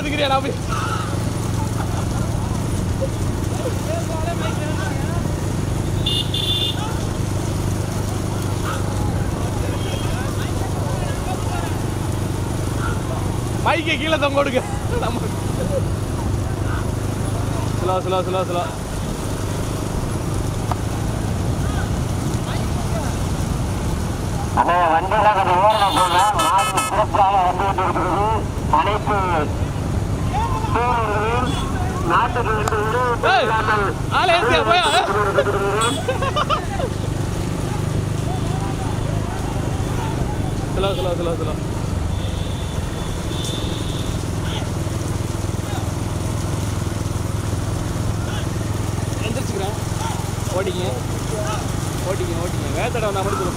வந்துக்கிறியா நான் போய்? மைக்கை கீழே தொங்க கொடுங்க நம்ம ஸ்லோ ஸ்லோ ஸ்லோ ஸ்லோ அண்ணே வண்டியில் கொஞ்சம் ஓரமாக போகலாம் மாடு சிறப்பாக வந்துகிட்டு இருக்கிறது அனைத்து பேரர்களும் நாட்டுக்கு வந்து இடையூறு ஏய், இல்லாமல் ஆளை ஏத்தியா, எந்திரிச்சுக்கிறேன். ஓட்டிங்க ஓட்டிங்க ஓட்டிங்க வேத்தடை வந்தால் மட்டும்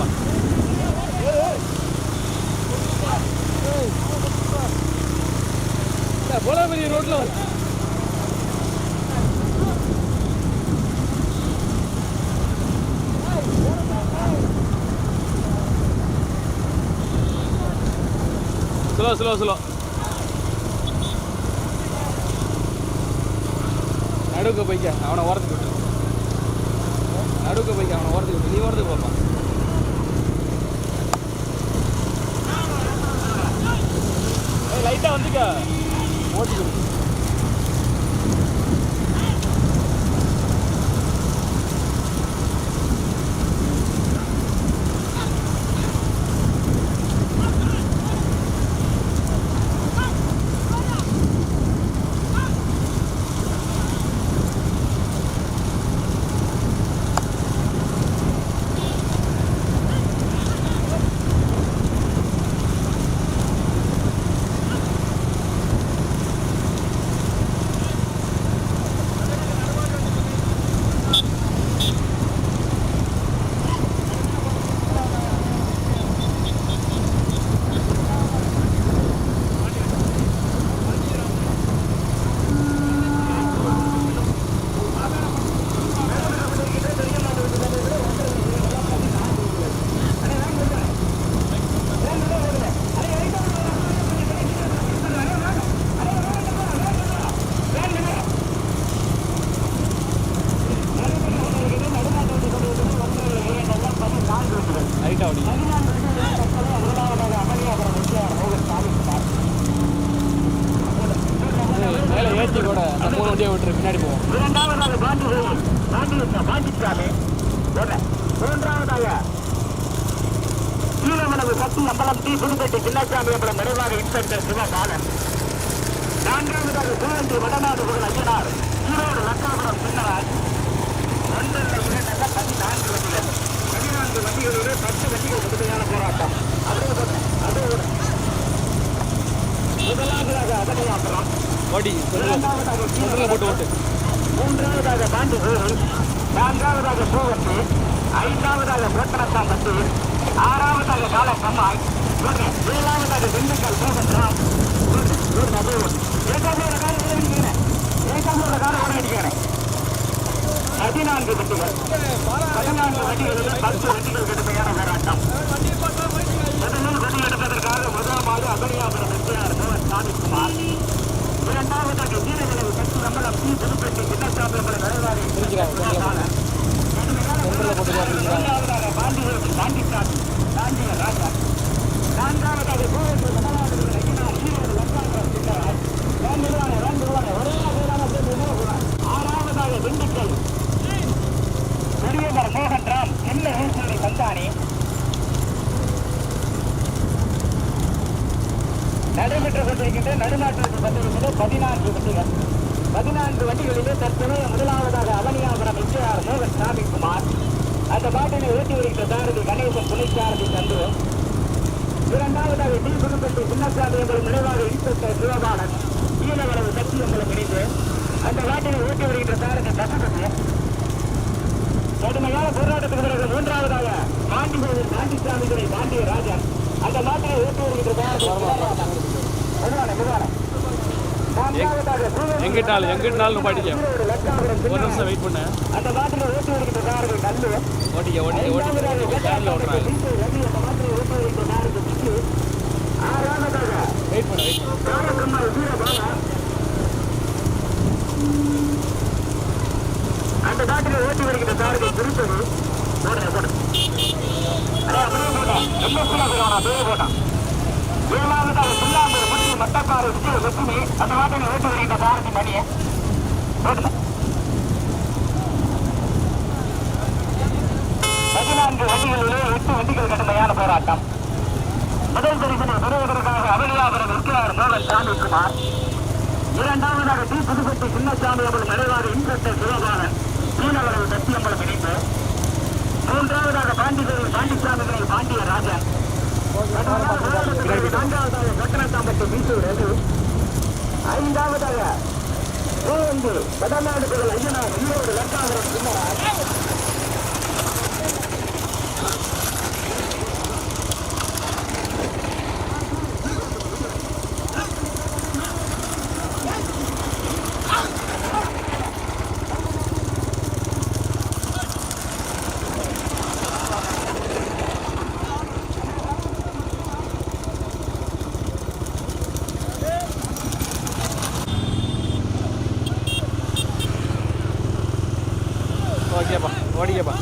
ஸ்லோ ஸ்லோ ஸ்லோ நடுவுக்கு போய்க்க அவனை ஓரத்துக்கு விட்டு நடுக்க போய்க்க அவனை ஓரத்துக்கு விட்டு நீ ஓரத்துக்கு போப்பான் லைட்டாக வந்துக்க. ஓட்டிக்கு லைட்டாக ஓடிங்க மேலே ஏற்றி கூட அந்த மூணு வண்டியை விட்டுரு பின்னாடி போவோம் இரண்டாவதாக பாண்டி பாண்டி பாண்டிச்சாமி மூன்றாவதாக கீழமனவு சக்தி அம்பலம் டி புதுப்பேட்டை சின்னசாமி அம்பலம் நிறைவாக இன்ஸ்பெக்டர் சிவபாலன் நான்காவதாக சிவகங்கை வடநாடு புகழ் ஐயனார். ஈரோடு லக்காபுரம் சின்னராஜ். இரண்டல்ல பதினான்கு வண்டிகள் பதினான்கு வண்டிகளிலே பத்து வண்டிகள் கடுமையான போராட்டம். அப்படியே விடு. முதலாவதாக ஓட்டு மூன்றாவதாக பாண்டிபூர் நான்காவதாக பூவத்து ஐந்தாவதாக புரட்டணத்தாம்பட்டு ஆறாவதாக காலக்கம்மாய் ஏழாவதாக திண்டுக்கல் பூவன்றாம் ஏகாம்பூர கால ஓடிக்கிறேன் ஏகாம்பூர கால ஓடிக்கிறேன் பதினான்கு வண்டிகள் பதினான்கு வண்டிகளில் பத்து வண்டிகள் கடுமையான போராட்டம் முதலில் வண்டி எடுப்பதற்காக முதல் மாடு அபரியாபுரம் எஸ்ஆர் மோகன் சாமிக்குமார் இரண்டாவதாக வீரர்களை சக்தி நம்பலம் டி புதுப்பேட்டை சின்னசாமி நம்மளை நிறைவாரி இரண்டாவதாக பாண்டியர்கள் பாண்டிச்சாமி பாண்டிய ராஜா நான்காவதாக கோவில் மனவாளர்கள் ஐயனார் ஈரோடு லங்காபுரம் சின்னராஜ் வேண்டுவானே வேண்டுவானே ஒரே பேரான ஆறாவதாக திண்டுக்கல் பெரியவர் மோகன் ராம் என்ன ஊசூரி சந்தானி நடைபெற்றுக் கொண்டிருக்கின்ற நடுநாட்டிற்கு வந்திருக்கிற பதினான்கு வண்டிகள் பதினான்கு வண்டிகளிலே தற்போதைய முதலாவதாக அவனியாபுரம் எஸ்ஆர் மோகன் சாமிக்குமார் அந்த பாட்டினை ஓட்டி வருகின்ற சாரதி கணேசன் துணை இரண்டாவதாக டி புதுப்பட்டி சின்னசாமி எங்கள் நினைவாக இன்ஸ்பெக்டர் சிவபாலன் ஈழவரவு சக்தி எங்களை இணைந்து அந்த வாட்டினை ஓட்டி வருகின்ற சாரதி பசுபதி கடுமையான போராட்டத்துக்கு பிறகு மூன்றாவதாக பாண்டிகோவில் பாண்டிசாமிகளை பாண்டிய ராஜன் அந்த மாட்டினை ஓட்டி வருகின்ற சாரதி மெதுவான மெதுவான எங்கிட்டாலும் எங்கிட்டாலும் படிக்க ஒரு நிமிஷம் வெயிட் பண்ண. அந்த மாட்டினை ஓட்டி வருகின்ற சாரதி ஓட்டிக்க ஓட்டிக்க. ஓட்டிக்க சேனலில் ஓட்டுறாங்க வெயிட் பண்ண வெயிட் பண்ண. அந்த நாட்டில் ஓட்டி வருகிற சாரதி திருப்பது போடுறேன் அப்படியே போட்டேன். போட்டான். அப்படியே போட்டான் முற்றி மட்டக்காடு விஜய லட்சுமி அந்த மாதிரி ஓட்டு வருகின்ற பாரதி மணியை போடுங்க பதினான்கு வண்டிகளிலே எட்டு வண்டிகள் கடுமையான போராட்டம். முதல் பரிசனை பெறுவதற்காக அவனியாபுரம் இருக்கிறார் மோகன் சாமிக்குமார் இரண்டாவதாக டி. புதுப்பட்டி சின்னசாமி அவர்கள் நடைவாறு இன்ஸ்பெக்டர் சிவபாலன். மீனவர்கள் சத்தியம்பலம் இணைப்பு மூன்றாவதாக பாண்டிச்சேரி பாண்டிச்சாமிகளை பாண்டிய ராஜன் நான்காவதாக சக்கரத்தாம்பட்டி மீசூர் ரகு ஐந்தாவதாக கோவந்து பதினாறு புகழ் ஐயனார் ஈரோடு லட்சாபுரம் சின்னராஜ் ஓடிக்கப்பா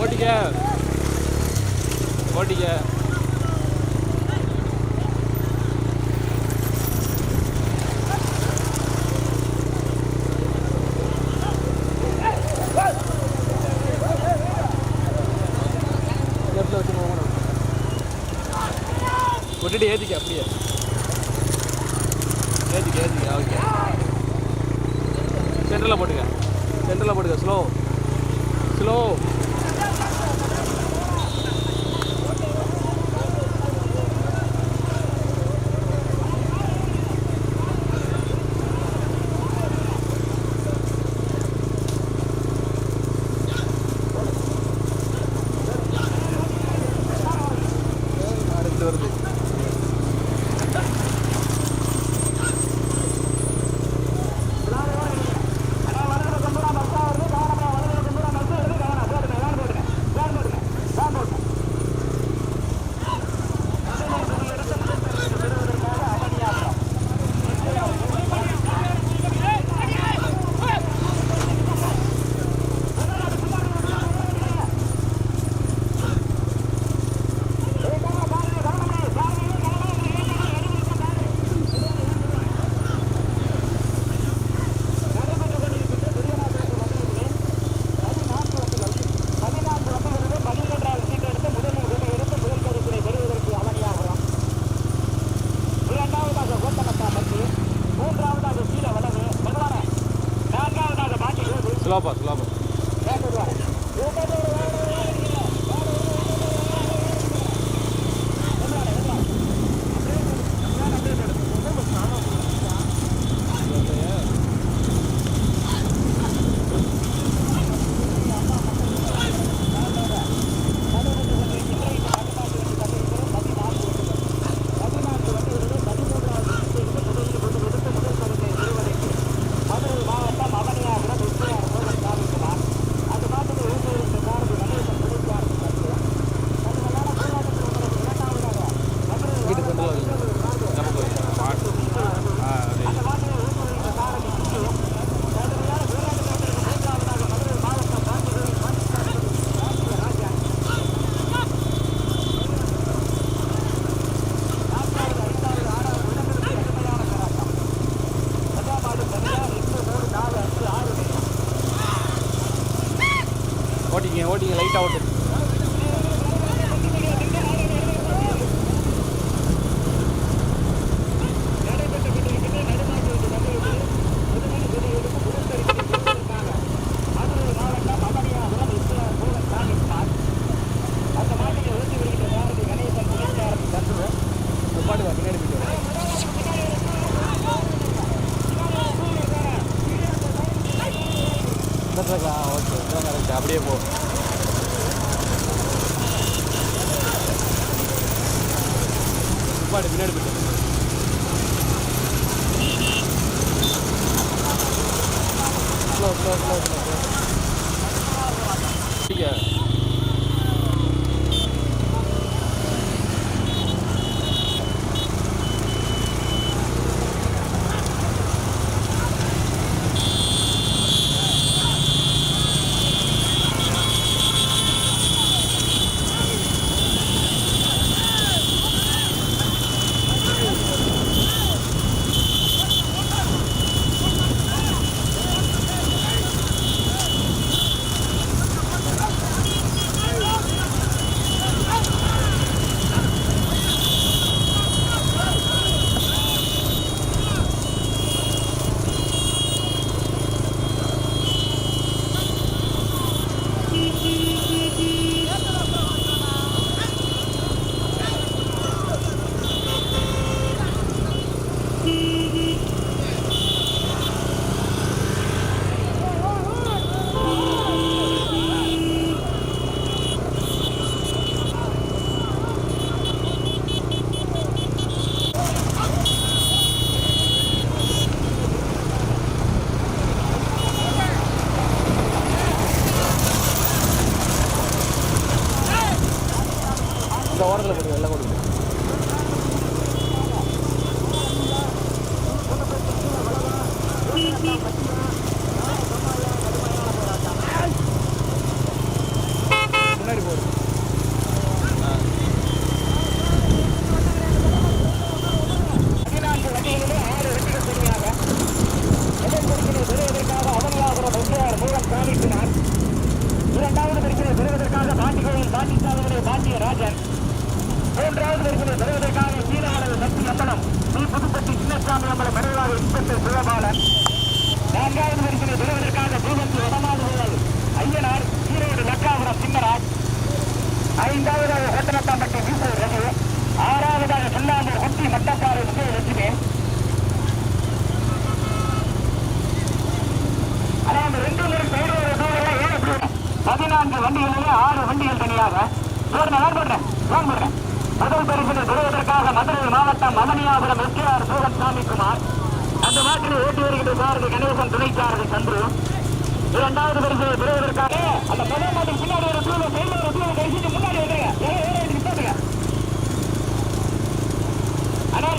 ஓட்டிக்க. ஓட்டிக்க. Klaba, klaba. ஐந்தாவதாக ஓட்டநத்தாம்பட்டி வீசூர் ரகு ஆறாவதாக சுண்ணாம்பூர் குட்டி மட்டப்பாறை விஜயலட்சுமி ஆனா அந்த ரெண்டு மூணு பேர் ஒரு தூரம் ஏழு பதினான்கு வண்டிகளிலே ஆறு வண்டிகள் தனியாக. போடுறேன் வேன் போடுறேன் வேன் போடுறேன் முதல் பரிசினை பெறுவதற்காக மதுரை மாவட்டம் மதனியாபுரம் எஸ்கேஆர் சூரன் சாமிக்குமார் அந்த மாற்றில் ஓட்டி வருகின்ற சாரதி கணேசன் துணை சாரதி சந்துரு இரண்டாவது பரிசினை பெறுவதற்காக அந்த முதல் மாட்டுக்கு பின்னாடி ஒரு தூளை சைடில் ஒரு தூளை கழிச்சுட்டு முன்னாடி வந்துருங்க ஏழை ஏழை எடுத்து போட்டுங்க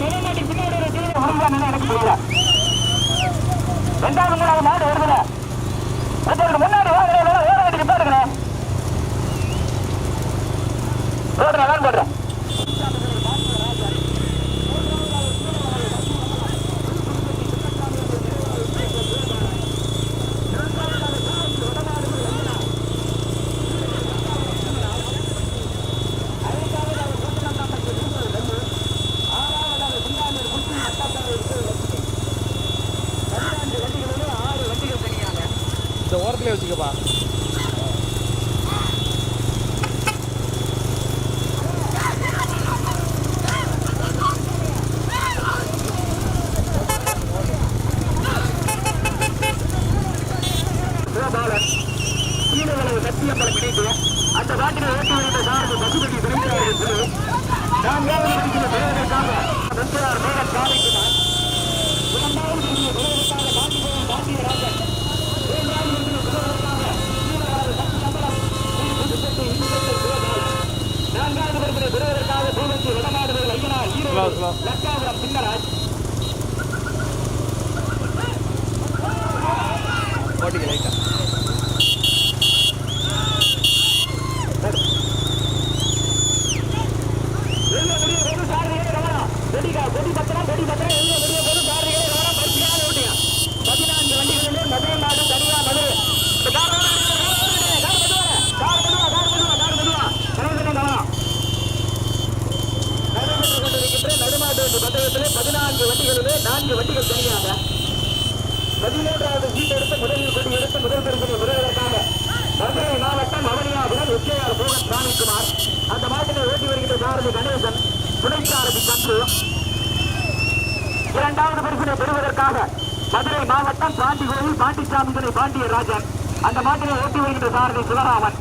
ஆனால் பின்னாடி ஒரு தூளை முடிஞ்சான்னு எனக்கு புரியல ரெண்டாவது மூணாவது மாடு ஒருத்தருக்கு முன்னாடி வாங்குறேன் ஓர வேண்டிய பாருங்களேன் போடுறேன் வேன் போடுறேன் இந்த ஓரத்துலேயே வச்சுக்கப்பா சிவபாலன் கீழவளவு சத்தியம்பலம் இணைந்து அந்த நாட்டினை ஓட்டி வருகின்ற சாரதி பசுபதி திரும்பியார் குழு நான்காவது பரிசினை பெறுவதற்காக வெற்றியார் மேகன் காலைக்குமார் இரண்டாவது பரிசினை பெறுவதற்காக காந்திபுரம் பாண்டியராஜன் மூன்றாவது பரிசினை பெறுவதற்காக கீழவளவு சத்தியம்பலம் ஸ்ரீ புதுப்பட்டி இன்ஸ்பெக்டர் சிவபாலன் நான்காவது பரிசினை பெறுவதற்காக பூவத்தி வடநாடுகள் ஐயனார் Slow, ஈரோடு slow. லக்காபுரம் சின்னராஜ் ஓட்டிக்க லைட்டா வெளியே வெளியே போகும் சாரதிகளே கவனம் வெடிக்கா வெடி பத்திரம் வெடி பத்திரம் வெளியே வெளியே போகும் சாரதிகளே கவனம் பரிசுக்காக ஓட்டியா பதினான்கு வண்டிகளிலே மதுரை நாடு தனியா மதுரை இந்த கார் வர, கார் மெதுவா, கார் மெதுவா, கார் மெதுவா, கார் மெதுவா. கணேசனே கவனம். நடைபெற்றுக் கொண்டிருக்கின்ற நடுநாட்டு என்ற பந்தயத்திலே பதினான்கு வண்டிகளிலே நான்கு வண்டிகள் தனியாக பதிமூன்றாவது சீட் எடுத்து முதலில் கொடி எடுத்து முதல் பெருமையை பெறுவதற்காக மதுரை மாவட்டம் எஸ்ஏஆர் மோகன் சாமிக்குமார் அந்த மாட்டினை ஓட்டி வருகின்ற சாரதி கணேசன் துணை சாரதி சந்து இரண்டாவது பரிசினை பெறுவதற்காக மதுரை மாவட்டம் பாண்டிகோவில் பாண்டிச்சாமி துணை பாண்டியராஜன் அந்த மாட்டினை ஓட்டி வருகின்ற சாரதி சிவராமன்.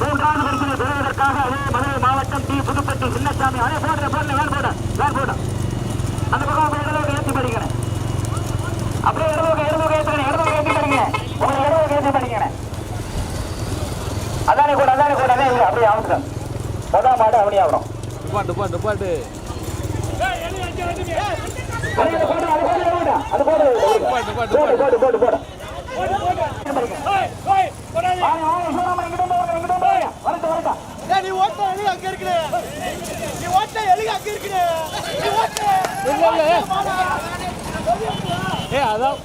மூன்றாவது பரிசினை பெறுவதற்காக அதே மதுரை மாவட்டம் டி. புதுப்பட்டி சின்னசாமி. அதே போடுற போடுற வேறு போட வேறு போட. அந்த பக்கம் இடலோக ஏற்றி படிக்கிறேன் அப்படியே இடலோக இடலோக ஏற்றுக்கிறேன் இடலோக ஏற்றி படிங்க. உங்களை இடலோக ஏற்றி படிக்கிறேன் அதானே கூட அதானே கூட அதான் இல்லை அப்படியே அவசரம் முதல் மாடு அப்படியே ஆகணும். டுப்பாட்டு டுப்பாட்டு டுப்பாட்டு அது போடு, அது போடு, அது போடு, அது போடு, டுப்பாட்டு டுப்பாட்டு போடு, டுப்பாட்டு போடு, போடு, போடு. வாங்க, வாங்க, சூடாமணி, இங்கிட்டு வந்து வாங்க, இங்கிட்டு வந்து வாங்க. வரட்டும், வரட்டும். ஏய், நீ ஓட்ட எலி அங்க இருக்குடே நீ ஓட்ட. எலி அங்க நீ ஓட்ட ஏ அதான்